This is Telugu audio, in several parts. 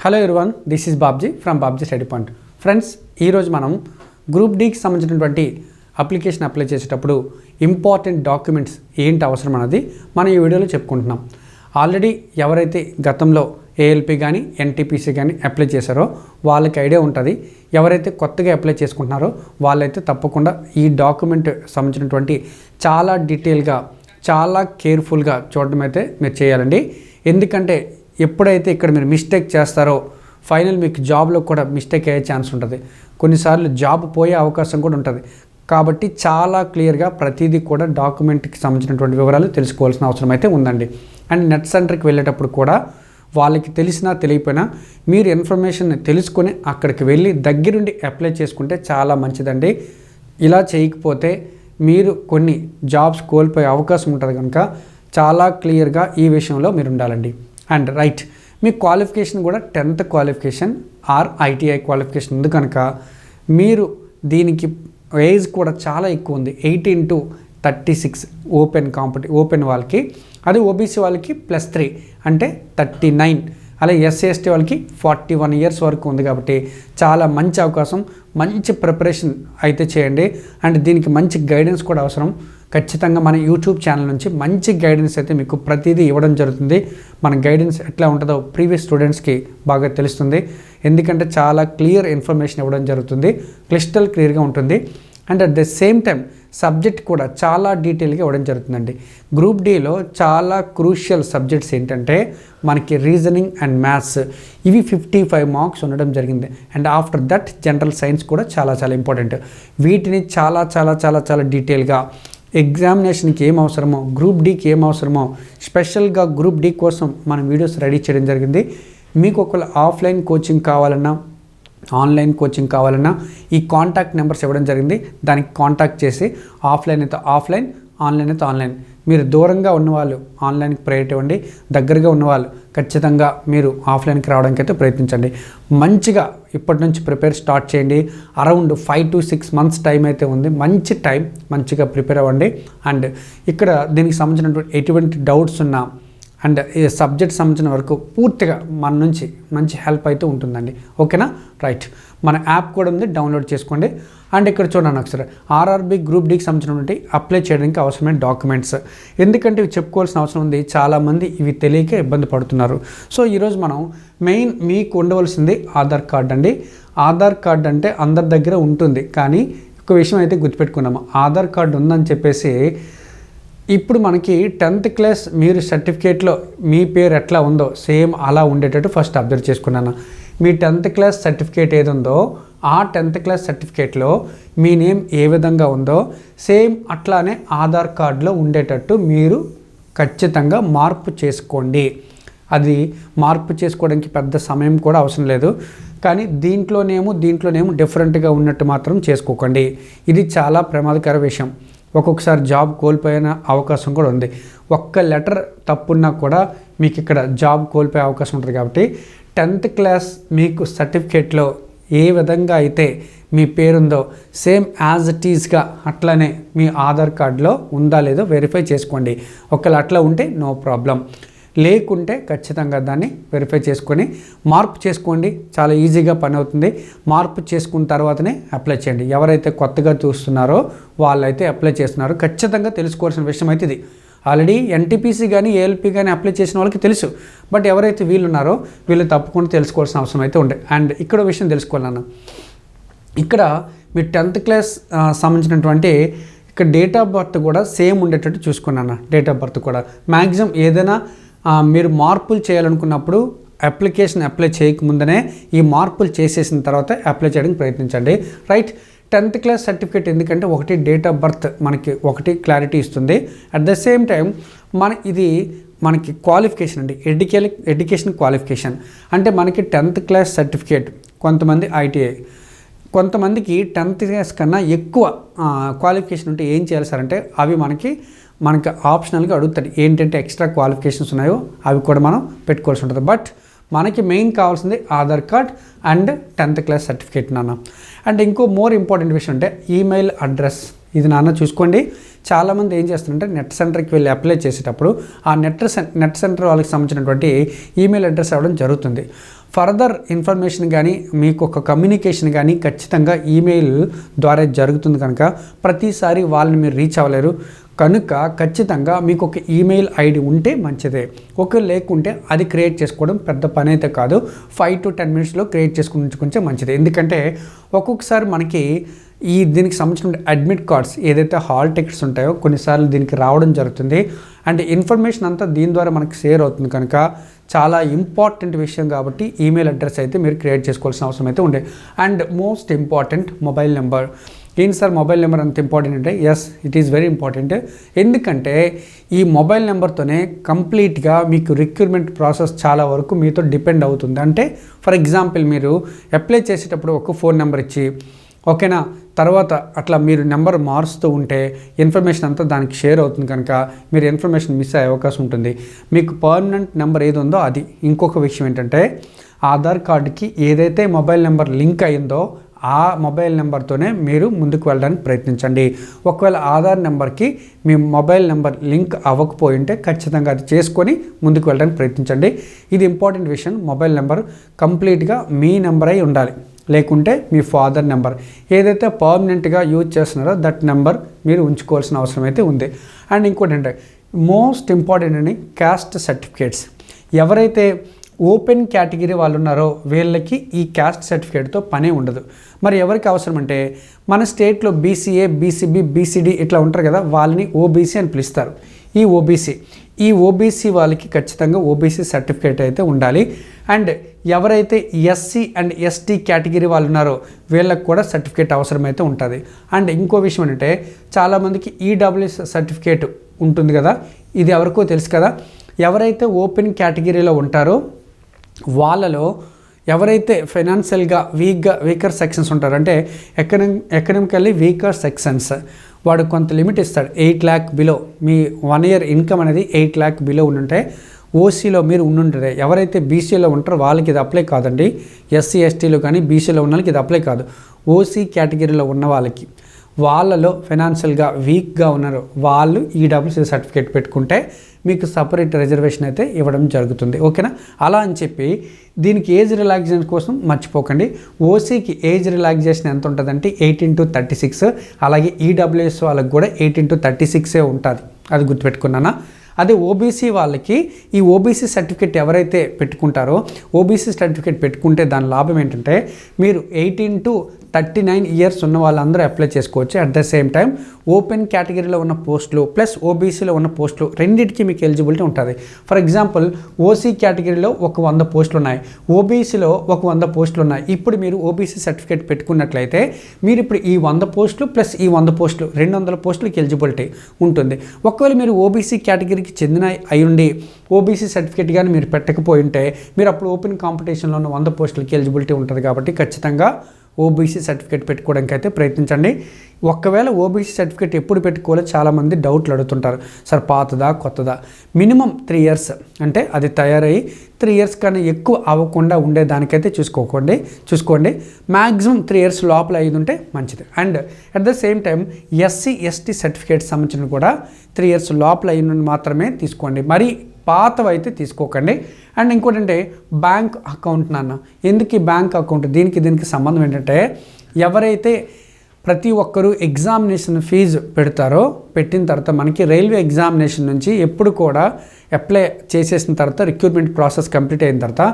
Hello everyone this is Babji from Babji study point friends ఈరోజు మనం గ్రూప్ డీకి సంబంధించినటువంటి అప్లికేషన్ అప్లై చేసేటప్పుడు ఇంపార్టెంట్ డాక్యుమెంట్స్ ఏంటి అవసరం అన్నది మనం ఈ వీడియోలో చెప్పుకుంటున్నాం. ఆల్రెడీ ఎవరైతే గతంలో ఏఎల్పి కానీ ఎన్టీపీసీ కానీ అప్లై చేశారో వాళ్ళకి ఐడియా ఉంటుంది. ఎవరైతే కొత్తగా అప్లై చేసుకుంటున్నారో వాళ్ళైతే తప్పకుండా ఈ డాక్యుమెంట్ సంబంధించినటువంటి చాలా డీటెయిల్గా చాలా కేర్ఫుల్గా చూడడం అయితే మీరు చేయాలండి. ఎందుకంటే ఎప్పుడైతే ఇక్కడ మీరు మిస్టేక్ చేస్తారో ఫైనల్ మీకు జాబ్లో కూడా మిస్టేక్ అయ్యే ఛాన్స్ ఉంటుంది. కొన్నిసార్లు జాబ్ పోయే అవకాశం కూడా ఉంటుంది. కాబట్టి చాలా క్లియర్గా ప్రతిదీ కూడా డాక్యుమెంట్కి సంబంధించినటువంటి వివరాలు తెలుసుకోవాల్సిన అవసరం అయితే ఉందండి. అండ్ నెట్ సెంటర్కి వెళ్ళేటప్పుడు కూడా వాళ్ళకి తెలిసినా తెలియకపోయినా మీరు ఇన్ఫర్మేషన్ తెలుసుకొని అక్కడికి వెళ్ళి దగ్గరుండి అప్లై చేసుకుంటే చాలా మంచిదండి. ఇలా చేయకపోతే మీరు కొన్ని జాబ్స్ కోల్పోయే అవకాశం ఉంటుంది కనుక చాలా క్లియర్గా ఈ విషయంలో మీరు ఉండాలండి. అండ్ రైట్ మీ క్వాలిఫికేషన్ కూడా tenth qualification or ITI qualification ఉంది కనుక మీరు దీనికి ఏజ్ కూడా చాలా ఎక్కువ ఉంది eighteen to thirty six open కాంపిటీ open వాళ్ళకి అది ఓబీసీ వాళ్ళకి ప్లస్ త్రీ అంటే థర్టీ నైన్ అలాగే ఎస్సీ ఎస్టీ వాళ్ళకి ఫార్టీ వన్ ఇయర్స్ వరకు ఉంది కాబట్టి చాలా మంచి అవకాశం మంచి ప్రిపరేషన్ అయితే చేయండి అండ్ దీనికి మంచి గైడెన్స్ కూడా అవసరం. ఖచ్చితంగా మన యూట్యూబ్ ఛానల్ నుంచి మంచి గైడెన్స్ అయితే మీకు ప్రతిదీ ఇవ్వడం జరుగుతుంది. మన గైడెన్స్ ఎట్లా ఉంటుందో ప్రీవియస్ స్టూడెంట్స్కి బాగా తెలుస్తుంది. ఎందుకంటే చాలా క్లియర్ ఇన్ఫర్మేషన్ ఇవ్వడం జరుగుతుంది. క్లిస్టల్ క్లియర్గా ఉంటుంది. And at the same time subject కూడా చాలా డీటెయిల్గా ఇవ్వడం జరుగుతుందండి. గ్రూప్ డీలో చాలా క్రూషియల్ సబ్జెక్ట్స్ ఏంటంటే మనకి రీజనింగ్ అండ్ మ్యాథ్స్ ఇవి ఫిఫ్టీ ఫైవ్ మార్క్స్ ఉండడం జరిగింది. And after that general science కూడా చాలా చాలా ఇంపార్టెంట్ వీటిని చాలా చాలా చాలా చాలా డీటెయిల్గా ఎగ్జామినేషన్కి ఏం అవసరమో గ్రూప్ డీకి ఏం అవసరమో స్పెషల్గా గ్రూప్ డీ కోసం మనం వీడియోస్ రెడీ చేయడం జరిగింది. మీకు ఒకవేళ ఆఫ్లైన్ కోచింగ్ కావాలన్నా ఆన్లైన్ కోచింగ్ కావాలన్నా ఈ కాంటాక్ట్ నెంబర్స్ ఇవ్వడం జరిగింది. దానికి కాంటాక్ట్ చేసి ఆఫ్లైన్ అయితే ఆఫ్లైన్ ఆన్లైన్ అయితే ఆన్లైన్. మీరు దూరంగా ఉన్నవాళ్ళు ఆన్లైన్కి ప్రయట్ ఇవ్వండి. దగ్గరగా ఉన్నవాళ్ళు ఖచ్చితంగా మీరు ఆఫ్లైన్కి రావడానికి అయితే ప్రయత్నించండి. మంచిగా ఇప్పటి నుంచి ప్రిపేర్ స్టార్ట్ చేయండి. Around five to six months time అయితే ఉంది. మంచి టైం మంచిగా ప్రిపేర్ అవ్వండి. అండ్ ఇక్కడ దీనికి సంబంధించినటువంటి ఎటువంటి డౌట్స్ ఉన్నా అండ్ ఈ సబ్జెక్ట్ సంబంధించిన వరకు పూర్తిగా మన నుంచి మంచి హెల్ప్ అయితే ఉంటుందండి. ఓకేనా రైట్ మన యాప్ కూడా ఉంది డౌన్లోడ్ చేసుకోండి. అండ్ ఇక్కడ చూడండి ఒకసారి ఆర్ఆర్బి గ్రూప్ డీకి సంబంధించినటువంటి అప్లై చేయడానికి అవసరమైన డాక్యుమెంట్స్. ఎందుకంటే ఇవి చెప్పుకోవాల్సిన అవసరం ఉంది చాలామంది ఇవి తెలియక ఇబ్బంది పడుతున్నారు. సో ఈరోజు మనం మెయిన్ మీకు ఉండవలసింది ఆధార్ కార్డ్ అండి. ఆధార్ కార్డ్ అంటే అందరి దగ్గర ఉంటుంది కానీ ఒక విషయం అయితే గుర్తుపెట్టుకున్నాము. ఆధార్ కార్డు ఉందని చెప్పేసి ఇప్పుడు మనకి టెన్త్ క్లాస్ మీరు సర్టిఫికేట్లో మీ పేరు ఎట్లా ఉందో సేమ్ అలా ఉండేటట్టు ఫస్ట్ అబ్జర్వ్ చేసుకున్నాను. మీ టెన్త్ క్లాస్ సర్టిఫికేట్ ఏది ఉందో ఆ టెన్త్ క్లాస్ సర్టిఫికేట్లో మీ నేమ్ ఏ విధంగా ఉందో సేమ్ అట్లానే ఆధార్ కార్డులో ఉండేటట్టు మీరు ఖచ్చితంగా మార్పు చేసుకోండి. అది మార్పు చేసుకోవడానికి పెద్ద సమయం కూడా అవసరం లేదు. కానీ దీంట్లోనేమో దీంట్లోనేమో డిఫరెంట్గా ఉన్నట్టు మాత్రం చేసుకోకండి. ఇది చాలా ప్రమాదకర విషయం. ఒక్కొక్కసారి జాబ్ కోల్పోయిన అవకాశం కూడా ఉంది. ఒక్క లెటర్ తప్పున్నా కూడా మీకు ఇక్కడ జాబ్ కోల్పోయే అవకాశం ఉంటుంది కాబట్టి టెన్త్ క్లాస్ మీకు సర్టిఫికేట్లో ఏ విధంగా అయితే మీ పేరుందో సేమ్ యాజ్ ఇట్ ఈస్గా అట్లనే మీ ఆధార్ కార్డులో ఉందా లేదో వెరిఫై చేసుకోండి. ఒకవేళ అట్లా ఉంటే నో ప్రాబ్లం. లేకుంటే ఖచ్చితంగా దాన్ని వెరిఫై చేసుకొని మార్పు చేసుకోండి. చాలా ఈజీగా పని అవుతుంది మార్పు చేసుకున్న తర్వాతనే అప్లై చేయండి. ఎవరైతే కొత్తగా చూస్తున్నారో వాళ్ళైతే అప్లై చేస్తున్నారో. ఖచ్చితంగా తెలుసుకోవాల్సిన విషయం అయితే ఇది. ఆల్రెడీ ఎన్టీపీసీ కానీ ఏఎల్పీ కానీ అప్లై చేసిన వాళ్ళకి తెలుసు. బట్ ఎవరైతే వీళ్ళు ఉన్నారో వీళ్ళు తప్పకుండా తెలుసుకోవాల్సిన అవసరం అయితే ఉండే. అండ్ ఇక్కడ విషయం తెలుసుకోవాలన్న ఇక్కడ మీ టెన్త్ క్లాస్ సంబంధించినటువంటి ఇక్కడ డేట్ ఆఫ్ బర్త్ కూడా సేమ్ ఉండేటట్టు చూసుకున్నాను డేట్ ఆఫ్ బర్త్ కూడా. మ్యాక్సిమం ఏదైనా మీరు మార్పులు చేయాలనుకున్నప్పుడు అప్లికేషన్ అప్లై చేయకముందనే ఈ మార్పులు చేసేసిన తర్వాత అప్లై చేయడానికి ప్రయత్నించండి. రైట్ టెన్త్ క్లాస్ సర్టిఫికేట్ ఎందుకంటే ఒకటి డేట్ ఆఫ్ బర్త్ మనకి ఒకటి క్లారిటీ ఇస్తుంది. అట్ ద సేమ్ టైం మన ఇది మనకి క్వాలిఫికేషన్ అండి. ఎడ్యుకేల్ ఎడ్యుకేషన్ క్వాలిఫికేషన్ అంటే మనకి టెన్త్ క్లాస్ సర్టిఫికేట్ కొంతమంది ఐటీఐ. కొంతమందికి టెన్త్ క్లాస్ కన్నా ఎక్కువ క్వాలిఫికేషన్ ఉంటే ఏం చేయాలి సార్ అంటే అవి మనకి మనకి ఆప్షనల్గా అడుగుతాడు ఏంటంటే ఎక్స్ట్రా క్వాలిఫికేషన్స్ ఉన్నాయో అవి కూడా మనం పెట్టుకోవాల్సి ఉంటుంది. బట్ మనకి మెయిన్ కావాల్సింది Aadhaar card and tenth class certificate నాన్న. అండ్ ఇంకో మోర్ ఇంపార్టెంట్ విషయం అంటే ఈమెయిల్ అడ్రస్. ఇది నాన్న చూసుకోండి. చాలామంది ఏం చేస్తారంటే నెట్ సెంటర్కి వెళ్ళి అప్లై చేసేటప్పుడు ఆ నెట్ నెట్ సెంటర్ వాళ్ళకి సంబంధించినటువంటి ఈమెయిల్ అడ్రస్ అవ్వడం జరుగుతుంది. ఫర్దర్ ఇన్ఫర్మేషన్ కానీ మీకు ఒక కమ్యూనికేషన్ కానీ ఖచ్చితంగా ఈమెయిల్ ద్వారా జరుగుతుంది కనుక ప్రతిసారి వాళ్ళని మీరు రీచ్ అవ్వలేరు. కనుక ఖచ్చితంగా మీకు ఒక ఈమెయిల్ ఐడి ఉంటే మంచిదే. ఒక లేకుంటే అది క్రియేట్ చేసుకోవడం పెద్ద పని అయితే కాదు. ఫైవ్ టు టెన్ మినిట్స్లో క్రియేట్ చేసుకుని కొంచెం మంచిది. ఎందుకంటే ఒక్కొక్కసారి మనకి ఈ దీనికి సంబంధించిన అడ్మిట్ కార్డ్స్ ఏదైతే హాల్ టికెట్స్ ఉంటాయో కొన్నిసార్లు దీనికి రావడం జరుగుతుంది. అండ్ ఇన్ఫర్మేషన్ అంతా దీని ద్వారా మనకి షేర్ అవుతుంది కనుక చాలా ఇంపార్టెంట్ విషయం కాబట్టి ఈమెయిల్ అడ్రస్ అయితే మీరు క్రియేట్ చేసుకోవాల్సిన అవసరం అయితే ఉండే. And most important mobile number. ఏంటి సార్ మొబైల్ నెంబర్ అంత ఇంపార్టెంట్ అంటే? Yes it is very important ఎందుకంటే ఈ మొబైల్ నెంబర్తోనే కంప్లీట్గా మీకు రిక్రూట్మెంట్ ప్రాసెస్ చాలా వరకు మీతో డిపెండ్ అవుతుంది. అంటే ఫర్ ఎగ్జాంపుల్ మీరు అప్లై చేసేటప్పుడు ఒక ఫోన్ నెంబర్ ఇచ్చి ఓకేనా తర్వాత అట్లా మీరు నెంబర్ మారుస్తూ ఉంటే ఇన్ఫర్మేషన్ అంతా దానికి షేర్ అవుతుంది కనుక మీరు ఇన్ఫర్మేషన్ మిస్ అయ్యే అవకాశం ఉంటుంది. మీకు పర్మనెంట్ నెంబర్ ఏది ఉందో అది. ఇంకొక విషయం ఏంటంటే ఆధార్ కార్డుకి ఏదైతే మొబైల్ నెంబర్ లింక్ అయిందో ఆ మొబైల్ నెంబర్తోనే మీరు ముందుకు వెళ్ళడానికి ప్రయత్నించండి. ఒకవేళ ఆధార్ నెంబర్కి మీ మొబైల్ నెంబర్ లింక్ అవ్వకపోయి ఉంటే ఖచ్చితంగా అది చేసుకొని ముందుకు వెళ్ళడానికి ప్రయత్నించండి. ఇది ఇంపార్టెంట్ విషయం. మొబైల్ నెంబర్ కంప్లీట్గా మీ నెంబర్ అయి ఉండాలి. లేకుంటే మీ ఫాదర్ నెంబర్. ఏదైతే పర్మనెంట్గా యూజ్ చేస్తున్నారో దట్ నెంబర్ మీరు ఉంచుకోవాల్సిన అవసరం అయితే ఉంది. అండ్ ఇంకోటి అంటే మోస్ట్ ఇంపార్టెంట్ అని క్యాస్ట్ సర్టిఫికేట్స్. ఎవరైతే ఓపెన్ కేటగిరీ వాళ్ళు ఉన్నారో వీళ్ళకి ఈ క్యాస్ట్ సర్టిఫికేట్తో పనే ఉండదు. మరి ఎవరికి అవసరం అంటే మన స్టేట్లో బీసీఏ బీసీబీ బీసీడీ ఇట్లా ఉంటారు కదా వాళ్ళని ఓబీసీ అని పిలుస్తారు. ఈ ఓబీసీ ఈ ఓబీసీ వాళ్ళకి ఖచ్చితంగా ఓబీసీ సర్టిఫికేట్ అయితే ఉండాలి. అండ్ ఎవరైతే ఎస్సీ అండ్ ఎస్టీ కేటగిరీ వాళ్ళు ఉన్నారో వీళ్ళకి కూడా సర్టిఫికేట్ అవసరమైతే ఉంటుంది. అండ్ ఇంకో విషయం ఏంటంటే చాలామందికి ఈడబ్ల్యూఎస్ సర్టిఫికేట్ ఉంటుంది కదా ఇది ఎవరికో తెలుసు కదా. ఎవరైతే ఓపెన్ కేటగిరీలో ఉంటారో వాళ్ళలో ఎవరైతే ఫైనాన్షియల్గా వీక్గా వీకర్ సెక్షన్స్ ఉంటారో అంటే ఎకనమి ఎకనమికల్లీ వీకర్ సెక్షన్స్ వాడు కొంత లిమిట్ ఇస్తాడు. ఎయిట్ ల్యాక్ బిలో మీ వన్ ఇయర్ ఇన్కమ్ అనేది ఎయిట్ ల్యాక్ బిలో ఉండుంటే ఓసీలో మీరు ఉండుంటారే ఎవరైతే బీసీలో ఉంటారో వాళ్ళకి ఇది అప్లై కాదండి. ఎస్సీ ఎస్టీలో కానీ బీసీలో ఉన్న వాళ్ళకి ఇది అప్లై కాదు. ఓసీ కేటగిరీలో ఉన్న వాళ్ళకి వాళ్ళలో ఫైనాన్షియల్గా వీక్గా ఉన్నారు వాళ్ళు ఈ సర్టిఫికేట్ పెట్టుకుంటే మీకు సపరేట్ రిజర్వేషన్ అయితే ఇవ్వడం జరుగుతుంది. ఓకేనా? అలా అని చెప్పి దీనికి ఏజ్ రిలాక్సేషన్ కోసం మర్చిపోకండి. ఓసీకి ఏజ్ రిలాక్సేషన్ ఎంత ఉంటుందంటే ఎయిటీన్ టు థర్టీ సిక్స్ అలాగే ఈడబ్ల్యూఎస్ వాళ్ళకి కూడా ఎయిటీన్ టు థర్టీ సిక్సే ఉంటుంది. అది గుర్తుపెట్టుకున్నానా? అదే ఓబీసీ వాళ్ళకి ఈ ఓబీసీ సర్టిఫికేట్ ఎవరైతే పెట్టుకుంటారో ఓబీసీ సర్టిఫికేట్ పెట్టుకుంటే దాని లాభం ఏంటంటే మీరు eighteen to thirty nine years ఉన్న వాళ్ళందరూ అప్లై చేసుకోవచ్చు. At the same time open కేటగిరీలో ఉన్న పోస్టులు ప్లస్ ఓబీసీలో ఉన్న పోస్టులు రెండింటికి మీకు ఎలిజిబిలిటీ ఉంటుంది. ఫర్ ఎగ్జాంపుల్ ఓసీ కేటగిరీలో ఒక వంద పోస్టులు ఉన్నాయి. ఓబీసీలో ఒక వంద పోస్టులు ఉన్నాయి. ఇప్పుడు మీరు ఓబీసీ సర్టిఫికేట్ పెట్టుకున్నట్లయితే మీరు ఇప్పుడు ఈ వంద పోస్టులు ప్లస్ ఈ వంద పోస్టులు రెండు వందల పోస్టులకి ఎలిజిబిలిటీ ఉంటుంది. ఒకవేళ మీరు ఓబీసీ కేటగిరీ కేటగిరీకి చెందిన అయ్యుండి ఉండి ఓబీసీ సర్టిఫికేట్ కానీ మీరు పెట్టకపోయి ఉంటే మీరు అప్పుడు ఓపెన్ కాంపిటీషన్లో ఉన్న వంద పోస్టులకి ఎలిజిబిలిటీ ఉంటుంది కాబట్టి ఖచ్చితంగా ఓబీసీ సర్టిఫికేట్ పెట్టుకోవడానికి అయితే ప్రయత్నించండి. ఒకవేళ ఓబీసీ సర్టిఫికేట్ ఎప్పుడు పెట్టుకోవాలో చాలామంది డౌట్లు అడుగుతుంటారు. సార్ పాతదా కొత్తదా? మినిమం త్రీ ఇయర్స్ అంటే అది తయారయ్యి త్రీ ఇయర్స్ కన్నా ఎక్కువ అవ్వకుండా ఉండేదానికైతే చూసుకోకండి. చూసుకోండి. మ్యాక్సిమం త్రీ ఇయర్స్ లోపల అయ్యి ఉంటే మంచిది. And at the same time SC ST certificate సంబంధించిన కూడా త్రీ ఇయర్స్ లోపల అయ్యి మాత్రమే తీసుకోండి. మరి పాతవి అయితే తీసుకోకండి. అండ్ ఇంకోటి అంటే బ్యాంక్ అకౌంట్ నాన్న. ఎందుకు ఈ బ్యాంక్ అకౌంట్? దీనికి దీనికి సంబంధం ఏంటంటే ఎవరైతే ప్రతి ఒక్కరూ ఎగ్జామినేషన్ ఫీజు పెడతారో పెట్టిన తర్వాత మనకి రైల్వే ఎగ్జామినేషన్ నుంచి ఎప్పుడు కూడా అప్లై చేసేసిన తర్వాత రిక్రూట్మెంట్ ప్రాసెస్ కంప్లీట్ అయిన తర్వాత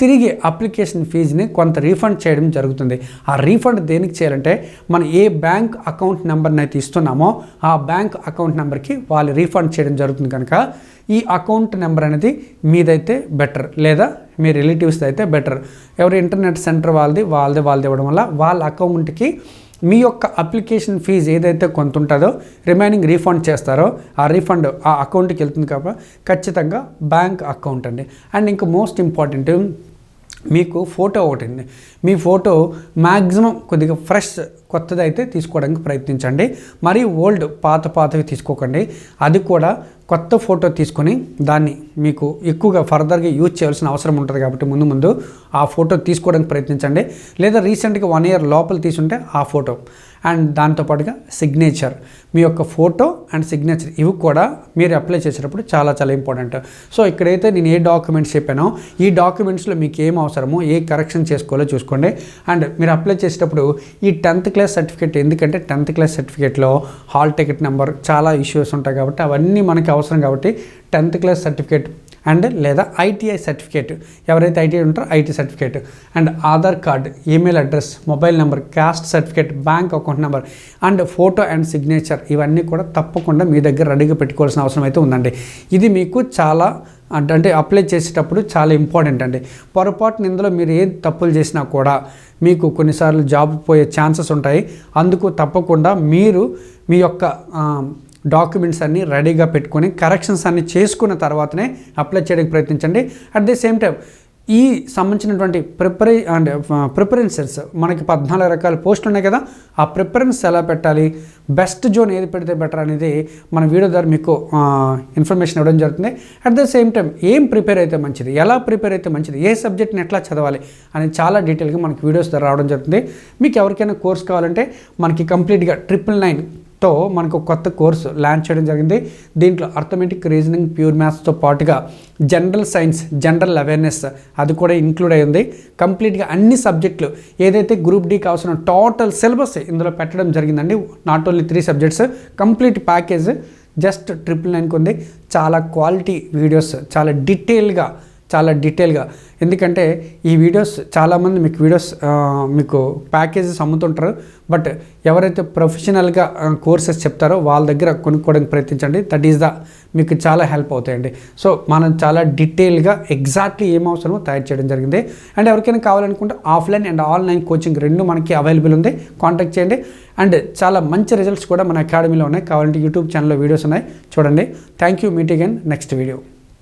తిరిగి అప్లికేషన్ ఫీజుని కొంత రీఫండ్ చేయడం జరుగుతుంది. ఆ రీఫండ్ దేనికి చేయాలంటే మనం ఏ బ్యాంక్ అకౌంట్ నెంబర్ని అయితే ఇస్తున్నామో ఆ బ్యాంక్ అకౌంట్ నెంబర్కి వాళ్ళు రీఫండ్ చేయడం జరుగుతుంది కనుక ఈ అకౌంట్ నెంబర్ అనేది మీదైతే బెటర్ లేదా మీ రిలేటివ్స్ అయితే బెటర్ ఎవరు ఇంటర్నెట్ సెంటర్ వాళ్ళది వాళ్ళది వాళ్ళది ఇవ్వడం వల్ల వాళ్ళ అకౌంట్కి మీ యొక్క అప్లికేషన్ ఫీజు ఏదైతే కొంత ఉంటుందో రిమైనింగ్ రీఫండ్ చేస్తారో ఆ రీఫండ్ ఆ అకౌంట్కి వెళ్తుంది కాబట్టి ఖచ్చితంగా బ్యాంక్ అకౌంట్ అండి. అండ్ ఇంకా మోస్ట్ ఇంపార్టెంట్ మీకు ఫోటో ఒకటి మీ ఫోటో మ్యాక్సిమం కొద్దిగా ఫ్రెష్ కొత్తది అయితే తీసుకోవడానికి ప్రయత్నించండి. మరీ ఓల్డ్ పాత పాతవి తీసుకోకండి. అది కూడా కొత్త ఫోటో తీసుకొని దాన్ని మీకు ఎక్కువగా ఫర్దర్గా యూజ్ చేయాల్సిన అవసరం ఉంటుంది కాబట్టి ముందు ముందు ఆ ఫోటో తీసుకోవడానికి ప్రయత్నించండి. లేదా రీసెంట్గా వన్ ఇయర్ లోపల తీసుంటే ఆ ఫోటో. అండ్ దాంతోపాటుగా సిగ్నేచర్ మీ యొక్క ఫోటో అండ్ సిగ్నేచర్ ఇవి కూడా మీరు అప్లై చేసేటప్పుడు చాలా చాలా ఇంపార్టెంట్ సో ఇక్కడైతే నేను ఏ డాక్యుమెంట్స్ చెప్పానో ఈ డాక్యుమెంట్స్లో మీకు ఏం అవసరమో ఏ కరెక్షన్ చేసుకోవాలో చూసుకోండి. అండ్ మీరు అప్లై చేసేటప్పుడు ఈ టెన్త్ క్లాస్ సర్టిఫికేట్ ఎందుకంటే టెన్త్ క్లాస్ సర్టిఫికేట్లో హాల్ టికెట్ నెంబర్ చాలా ఇష్యూస్ ఉంటాయి కాబట్టి అవన్నీ మనకి అవసరం కాబట్టి టెన్త్ క్లాస్ సర్టిఫికేట్ అండ్ లేదా ఐటీఐ సర్టిఫికేట్. ఎవరైతే ఐటీఐ ఉంటారో IT certificate. And Aadhaar card email address mobile number caste certificate bank account number and photo and signature ఇవన్నీ కూడా తప్పకుండా మీ దగ్గర రెడీగా పెట్టుకోవాల్సిన అవసరం అయితే ఉందండి. ఇది మీకు చాలా అంటే అప్లై చేసేటప్పుడు చాలా ఇంపార్టెంట్ అండి. పొరపాటున ఇందులో మీరు ఏ తప్పులు చేసినా కూడా మీకు కొన్నిసార్లు జాబ్ పోయే ఛాన్సెస్ ఉంటాయి. అందుకు తప్పకుండా మీరు మీ యొక్క డాక్యుమెంట్స్ అన్నీ రెడీగా పెట్టుకొని కరెక్షన్స్ అన్నీ చేసుకున్న తర్వాతనే అప్లై చేయడానికి ప్రయత్నించండి. అట్ ది సేమ్ టైం ఈ సంబంధించినటువంటి ప్రిపరే అండ్ ప్రిఫరెన్సెస్ మనకి పద్నాలుగు రకాల పోస్టులు ఉన్నాయి కదా ఆ ప్రిఫరెన్స్ ఎలా పెట్టాలి బెస్ట్ జోన్ ఏది పెడితే బెటర్ అనేది మన వీడియో ద్వారా మీకు ఇన్ఫర్మేషన్ ఇవ్వడం జరుగుతుంది. అట్ ద సేమ్ టైం ఏం ప్రిపేర్ అయితే మంచిది ఎలా ప్రిపేర్ అయితే మంచిది ఏ సబ్జెక్ట్ని ఎట్లా చదవాలి అనేది చాలా డీటెయిల్గా మనకి వీడియోస్ ద్వారా రావడం జరుగుతుంది. మీకు ఎవరికైనా కోర్స్ కావాలంటే మనకి కంప్లీట్గా ట్రిపుల్ నైన్ తో మనకు కొత్త కోర్సు లాంచ్ చేయడం జరిగింది. దీంట్లో అర్థమెటిక్ రీజనింగ్ ప్యూర్ మ్యాథ్స్తో పాటుగా జనరల్ సైన్స్ జనరల్ అవేర్నెస్ అది కూడా ఇంక్లూడ్ అయి ఉంది. కంప్లీట్గా అన్ని సబ్జెక్టులు ఏదైతే గ్రూప్ డీకి అవసరం టోటల్ సిలబస్ ఇందులో పెట్టడం జరిగిందండి. Not only three subjects complete package just triple నైన్కి ఉంది. చాలా క్వాలిటీ వీడియోస్ చాలా డీటెయిల్గా చాలా డీటెయిల్గా. ఎందుకంటే ఈ వీడియోస్ చాలామంది మీకు వీడియోస్ మీకు ప్యాకేజెస్ అమ్ముతుంటారు. బట్ ఎవరైతే ప్రొఫెషనల్గా కోర్సెస్ చెప్తారో వాళ్ళ దగ్గర కొనుక్కోవడానికి ప్రయత్నించండి. దట్ ఈస్ ద మీకు చాలా హెల్ప్ అవుతాయండి. సో మనం చాలా డీటెయిల్గా ఎగ్జాక్ట్లీ ఏం అవసరమో తయారు చేయడం జరిగింది. అండ్ ఎవరికైనా కావాలనుకుంటే ఆఫ్లైన్ అండ్ ఆన్లైన్ కోచింగ్ రెండు మనకి అవైలబుల్ ఉంది. కాంటాక్ట్ చేయండి. అండ్ చాలా మంచి రిజల్ట్స్ కూడా మన అకాడమీలో ఉన్నాయి. కావాలంటే యూట్యూబ్ ఛానల్లో వీడియోస్ ఉన్నాయి. చూడండి. Thank you meet again next video